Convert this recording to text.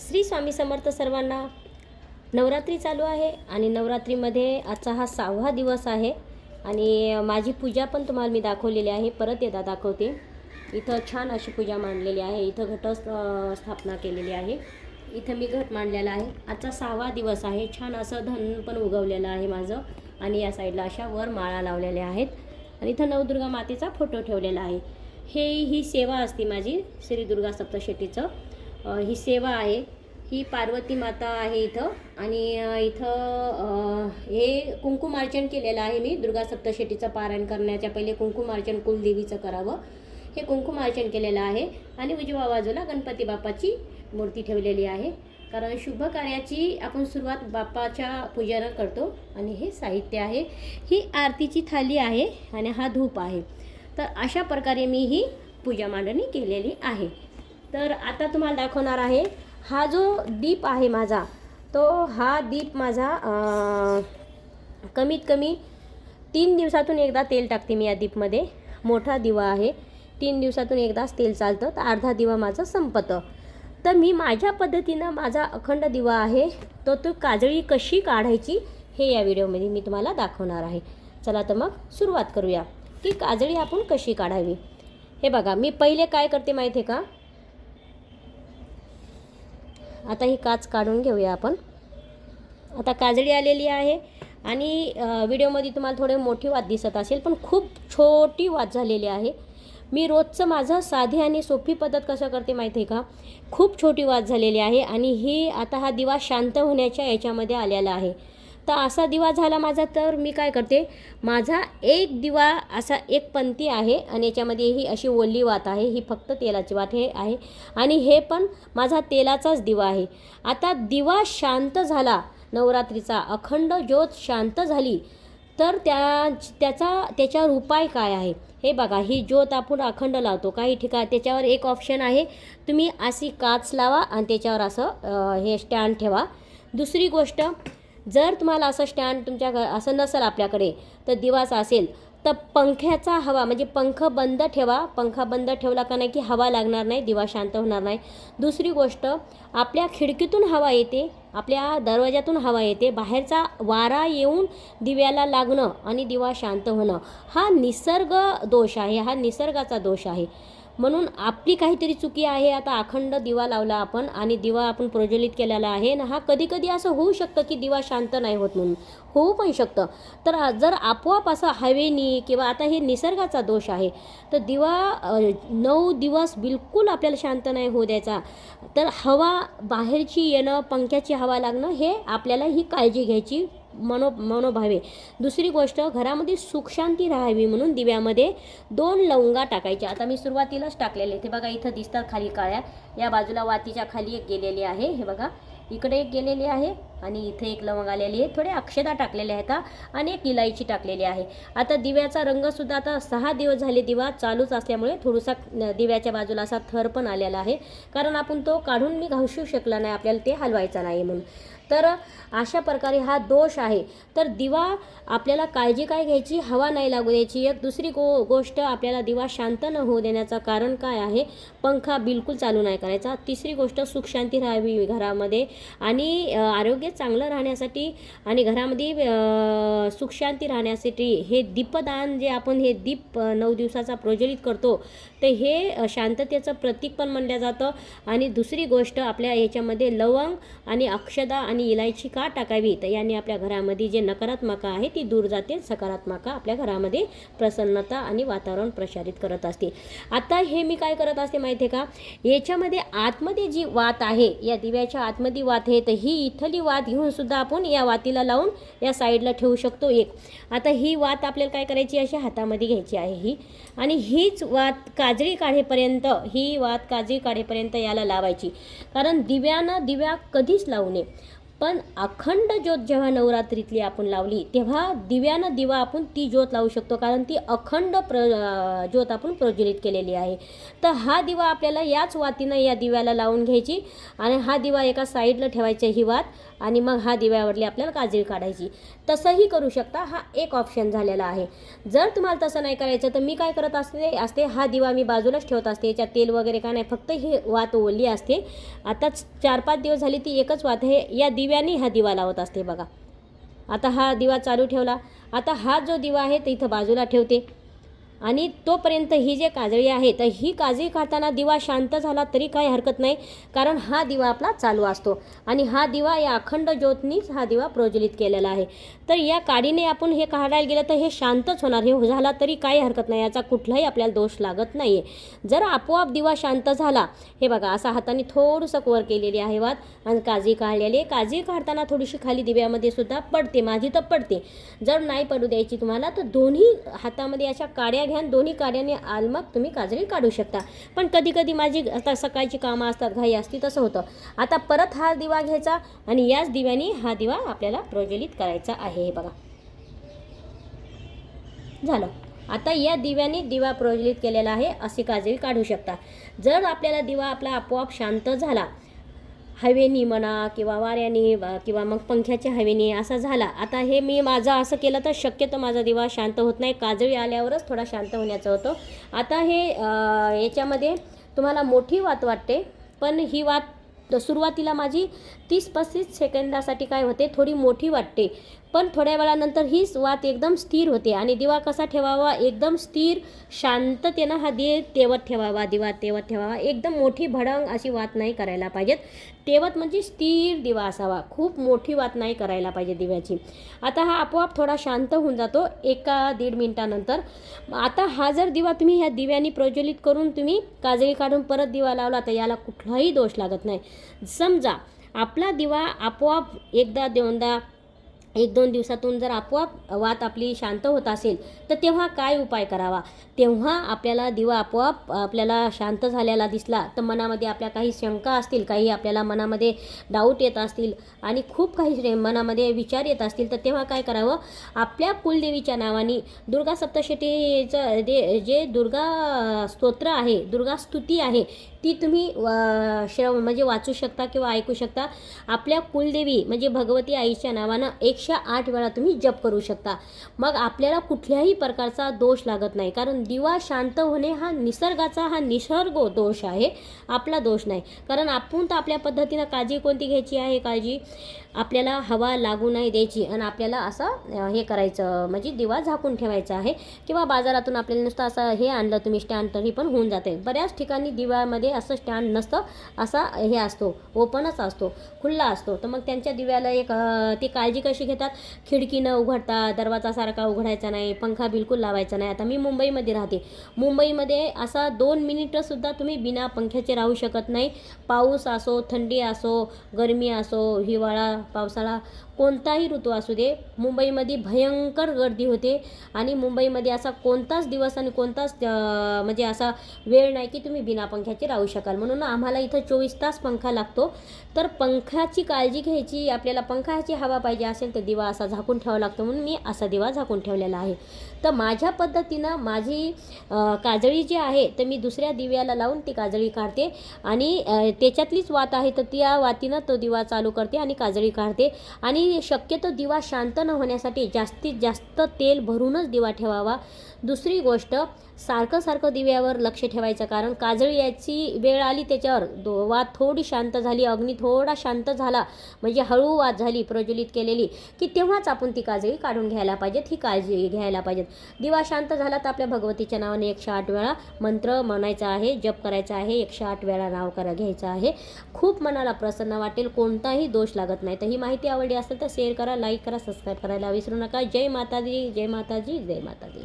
श्री स्वामी समर्थ सर्वांना नवरात्री चालू आहे आणि नवरात्रीमध्ये आजचा हा सहावा दिवस आहे आणि माझी पूजा पण तुम्हाला मी दाखवलेली आहे. परत एकदा दाखवते. इथं छान अशी पूजा मांडलेली आहे. इथं घट स्थापना केलेली आहे. इथं मी घट मांडलेला आहे. आजचा सहावा दिवस आहे. छान असं धन पण उगवलेलं आहे माझं आणि या साईडला अशा वर माळा लावलेल्या आहेत आणि इथं नवदुर्गा मातेचा फोटो ठेवलेला आहे. हे ही सेवा असते माझी श्री दुर्गा सप्तशेटीचं ही सेवा आहे. ही पार्वती माता आहे इथं. आणि इथं हे कुंकुमार्चन केलेलं आहे मी. दुर्गा सप्तशेटीचं पारायण करण्याच्या पहिले कुंकुमार्चन कुलदेवीचं करावं. हे कुंकुमार्चन केलेलं आहे. आणि उजव्या बाजूला गणपती बाप्पाची मूर्ती ठेवलेली आहे. कारण शुभ कार्याची आपण सुरुवात बाप्पाच्या पूजेनं करतो. आणि हे साहित्य आहे. ही आरतीची थाली आहे आणि हा धूप आहे. तर अशा प्रकारे मी ही पूजा मांडणी केलेली आहे. तर आता तुम्हाला दाखवणार आहे हा जो दीप आहे माझा तो हा दीप माझा कमीत कमी तीन दिवसातून एकदा तेल टाकते मी या दीपमध्ये. मोठा दिवा आहे. तीन दिवसातून एकदाच तेल चालतं तर अर्धा दिवा माझं संपतं. तर मी माझ्या पद्धतीनं माझा अखंड दिवा आहे तो तो काजळी कशी काढायची हे या व्हिडिओमध्ये मी तुम्हाला दाखवणार आहे. चला तर मग सुरुवात करूया की काजळी आपण कशी काढावी? हे बघा मी पहिले काय करते माहिती आहे का? आता ही काच काढून घेऊया आपण. आता काजळी आलेली आहे आणि व्हिडिओमध्ये तुम्हाला थोडे मोठी वाद दिसत असेल पण खूप छोटी वाद झालेली आहे. मी रोजचं माझं साधी आणि सोपी पद्धत कसं करते माहिती आहे का? खूप छोटी वाद झालेली आहे आणि ही आता हा दिवा शांत होण्याच्या याच्यामध्ये आलेला आहे. तर असा दिवा झाला माझा तर मी काय करते माझा एक दिवा असा एक पंथी आहे आणि याच्यामध्ये ही अशी ओली वात आहे ही फक्त तेलाची वात हे आहे आणि हे पण माझा तेलाचाच दिवा आहे. आता दिवा शांत झाला नवरात्रीचा अखंड ज्योत शांत झाली तर त्या त्याचा त्याच्यावर उपाय काय आहे? हे बघा ही ज्योत आपण अखंड लावतो काही ठिकाण त्याच्यावर एक ऑप्शन आहे तुम्ही अशी काच लावा आणि त्याच्यावर असं हे स्टँड ठेवा. दुसरी गोष्ट जर तुम्हाला असं स्टँड तुमच्या घ असं नसेल आपल्याकडे तर दिवास असेल तर पंख्याचा हवा म्हणजे पंख बंद ठेवा. पंखा बंद ठेवला का नाही की हवा लागणार नाही दिवा शांत होणार नाही. दुसरी गोष्ट आपल्या खिडकीतून हवा येते आपल्या दरवाज्यातून हवा येते. बाहेरचा वारा येऊन दिव्याला लागणं आणि दिवा शांत होणं हा निसर्ग दोष आहे हा निसर्गाचा दोष आहे. म्हणून आपली काहीतरी चुकी आहे आता अखंड दिवा लावला आपण आणि दिवा आपण प्रज्वलित केलेला आहे ना हा कधी कधी असं होऊ शकतं की दिवा शांत नाही होत म्हणून. होऊ पण शकतं. तर जर आपोआप असं हवेनी किंवा आता हे निसर्गाचा दोष आहे तर दिवा नऊ दिवस बिलकुल आपल्याला शांत नाही होऊ द्यायचा. तर हवा बाहेरची येणं पंख्याची हवा लागणं हे आपल्याला ही काळजी घ्यायची मनो मनोभावे. दुसरी गोष्ट घरामध्ये सुखशांती राहावी म्हणून दिव्यामध्ये दोन लवंगा टाकायच्या. आता मी सुरुवातीलाच टाकलेले ते बघा इथं दिसतात खाली काळ्या. या बाजूला वातीच्या खाली एक गेलेली आहे. हे बघा इकडे एक गेलेली आहे. आणि इथे एक लवंग आलेली आहे. थोडे अक्षदा टाकलेल्या आहेत आणि एक इलायची टाकलेली आहे. आता दिव्याचा रंगसुद्धा आता सहा दिवस झाले दिवा चालूच असल्यामुळे थोडासा दिव्याच्या बाजूला असा थर पण आलेला आहे. कारण आपण तो काढून मी घासू शकला नाही आपल्याला ते हलवायचा नाही म्हणून. तर अशा प्रकारे हा दोष आहे. तर दिवा आपल्याला काळजी काय घ्यायची? हवा नाही लागू द्यायची. एक दुसरी गो गोष्ट आपल्याला दिवा शांत न होऊ देण्याचं कारण काय आहे? पंखा बिलकुल चालू नाही करायचा. तिसरी गोष्ट सुखशांती राहावी घरामध्ये. आणि आरोग्य आरोग्य चांगलं राहण्यासाठी आणि घरामध्ये सुखशांती राहण्यासाठी हे दीपदान जे आपण हे दीप नऊ दिवसाचा प्रज्वलित करतो तर हे शांततेचं प्रतीक पण म्हणलं जातं. आणि दुसरी गोष्ट आपल्या याच्यामध्ये लवंग आणि अक्षदा आणि इलायची का टाकावी? तर याने आपल्या घरामध्ये जे नकारात्मक आहे ती दूर जाते सकारात्मक आपल्या घरामध्ये प्रसन्नता आणि वातावरण प्रसारित करत असते. आता हे मी काय करत असते माहिती आहे का? याच्यामध्ये आतमध्ये जी वात आहे या दिव्याच्या आतमध्ये वात आहे तर ही इथली वात घेऊन सुद्धा आपण या वातीला लावून या साईडला ठेवू शकतो एक. आता ही वात आपल्याला काय करायची? अशी हातामध्ये घ्यायची आहे ही. आणि हीच वात काजळी काढेपर्यंत ही वात काजळी काढेपर्यंत याला लावायची. कारण दिव्यानं दिव्या कधीच लावू नये. पण अखंड ज्योत जेव्हा नवरात्रीतली आपण लावली तेव्हा दिव्यानं दिवा आपण ती ज्योत लावू शकतो कारण ती अखंड प्र ज्योत आपण प्रज्वलित केलेली आहे. तर हा दिवा आपल्याला याच वातीनं या दिव्याला लावून घ्यायची आणि हा दिवा एका साईडला ठेवायचा ही वात आणि मग हा दिव्यावरली आपल्याला काजळी काढायची. तसंही करू शकता हा एक ऑप्शन झालेला आहे. जर तुम्हाला तसं नाही करायचं तर मी काय करत असते असते हा दिवा मी बाजूलाच ठेवत असते याच्यात तेल वगैरे काय नाही फक्त ही वात ओली असते. आताच चार पाच दिवस झाली ती एकच वात आहे. या दिव्याने हा दिवा लावत असते बघा. आता हा दिवा चालू ठेवला. आता हा जो दिवा आहे तो इथं बाजूला ठेवते. आणि तोपर्यंत ही जे काजळी आहे तर ही काजळी काढताना दिवा शांत झाला तरी काही हरकत नाही कारण हा दिवा आपला चालू असतो. आणि हा दिवा या अखंड ज्योतनीच हा दिवा प्रज्वलित केलेला आहे. तर या काडीने आपण हे काढायला गेलं तर हे शांतच होणार. हे झाला तरी काही हरकत नाही. याचा कुठलाही आपल्याला दोष लागत नाही आहे जर आपोआप दिवा शांत झाला हे बघा असा हाताने थोडंसं कवर केलेली आहे वाद आणि काजळी काढलेली आहे. काजळी काढताना थोडीशी खाली दिव्यामध्ये सुद्धा पडते. माझी तर पडते. जर नाही पडू द्यायची तुम्हाला तर दोन्ही हातामध्ये अशा काड्या ह्या दोन्ही दोन्ही आल आलमग तुम्ही काजळी काढू शकता. पण कधी कधी माझी आता सकाळची कामं असतात घाई असती तसं होतं. आता परत हा दिवा घ्यायचा आणि याच दिव्याने हा दिवा आपल्याला प्रज्वलित करायचा आहे. हे बघा. झालं. आता या दिव्याने दिवा प्रज्वलित केलेला आहे अशी काजळी काढू शकता. जर आपल्याला दिवा आपला आपोआप शांत झाला हवेनी म्हणा किंवा वाऱ्याने किंवा मग पंख्याच्या हवेनी असा झाला. आता हे मी माझं असं केलं तर शक्यतो माझा दिवा शांत होत नाही. काजळी आल्यावरच थोडा शांत होण्याचं होतं. आता हे याच्यामध्ये तुम्हाला मोठी वात वाटते. पण ही वात सुरुवातीला माझी तीस पस्तीस सेकंदासाठी काय होते थोडी मोठी वाटते. पण थोड्या वेळानंतर हीच वात एकदम स्थिर होते. आणि दिवा कसा ठेवावा एकदम स्थिर शांततेनं हा दे तेवत ठेवावा दिवा तेवत ठेवावा. एकदम मोठी भडंग अशी वात नाही करायला पाहिजेत. तेवत म्हणजे स्थिर दिवा असावा. खूप मोठी वात नाही करायला पाहिजे दिव्याची. आता हा आपोआप थोडा शांत होऊन जातो एका दीड मिनटानंतर. आता हा जर दिवा तुम्ही ह्या दिव्याने प्रज्वलित करून तुम्ही काजळी काढून परत दिवा लावला तर याला कुठलाही दोष लागत नाही. समजा आपला दिवा आपोआप एकदा दोनदा एक दोन दिवसातून जर आपोआप वात आपली शांत होत असेल तर तेव्हा काय उपाय करावा? तेव्हा आपल्याला दिवा आपोआप आपल्याला शांत झालेला दिसला तर मनामध्ये आपल्या काही शंका असतील काही आपल्याला मनामध्ये डाऊट येत असतील आणि खूप काही श्रे- मनामध्ये विचार येत असतील तर तेव्हा काय करावं? आपल्या कुलदेवीच्या नावाने दुर्गा सप्तशतीचं जे जे दुर्गा स्तोत्र आहे दुर्गा स्तुती आहे ती तुम्ही श्रव म्हणजे वाचू शकता किंवा ऐकू शकता. आपल्या कुलदेवी म्हणजे भगवती आईच्या नावानं एकशे आठ वेळा तुम्ही जप करू शकता. मग आपल्याला कुठल्याही प्रकारचा दोष लागत नाही. कारण दिवा शांत होणे हा निसर्गाचा हा निसर्ग दोष आहे. आपला दोष नाही. कारण आपण तर आपल्या पद्धतीनं काळजी कोणती घ्यायची आहे काळजी? आपल्याला हवा लागू नाही द्यायची आणि आपल्याला असं हे करायचं म्हणजे दिवा झाकून ठेवायचा आहे. किंवा बाजारातून आपल्याला नुसतं असं हे आणलं तुम्ही स्टँड तरी पण होऊन जाते. बऱ्याच ठिकाणी दिव्यामध्ये असं स्टँड नसतं असा हे असतो ओपनच असतो खुल्ला असतो. तर मग त्यांच्या दिव्याला एक ती काळजी कशी घेतात? खिडकी न उघडता दरवाजासारखा उघडायचा नाही पंखा बिलकुल लावायचा नाही. आता मी मुंबईमध्ये राहते. मुंबईमध्ये असा दोन मिनिटंसुद्धा तुम्ही बिना पंख्याचे राहू शकत नाही. पाऊस असो थंडी असो गरमी असो हिवाळा पावसाळा कोणताही ऋतू असू दे मुंबईमध्ये भयंकर गर्दी होते आणि मुंबईमध्ये असा कोणताच दिवस आणि कोणताच म्हणजे असा वेळ नाही की तुम्ही बिना पंख्याचे राहू शकाल. म्हणून आम्हाला इथं चोवीस तास पंखा लागतो. तर पंख्याची काळजी घ्यायची आपल्याला पंखाची हवा पाहिजे असेल तर दिवा असा झाकून ठेवावा लागतो म्हणून मी असा दिवा झाकून ठेवलेला आहे. तर माझ्या पद्धतीनं माझी काजळी जी आहे तर मी दुसऱ्या दिव्याला लावून ती काजळी काढते आणि त्याच्यातलीच वात आहे तर त्या वातीनं तो दिवा चालू करते आणि काजळी काढते. आणि शक्यतो दिवा शांत न होण्यासाठी जास्तीत जास्त तेल भरूनच दिवा ठेवावा. दुसरी गोष्ट सारखं सारखं दिव्यावर लक्ष ठेवायचं कारण काजळी याची वेळ आली त्याच्यावर. दो वात थोडी शांत झाली अग्नी थोडा शांत झाला म्हणजे हळू वात झाली प्रज्वलित केलेली की तेव्हाच आपण ती काजळी काढून घ्यायला पाहिजेत ही काळजी घ्यायला पाहिजेत. दिवा शांत झाला तर आपल्या भगवतीच्या नावाने एकशे आठ वेळा मंत्र म्हणायचा आहे जप करायचा आहे एकशे आठ वेळा नाव करा घ्यायचं आहे. खूप मनाला प्रसन्न वाटेल कोणताही दोष लागत नाही. तर ही माहिती आवडली असेल तर शेअर करा लाईक करा सबस्क्राईब करायला विसरू नका. जय माताजी जय माताजी जय माताजी.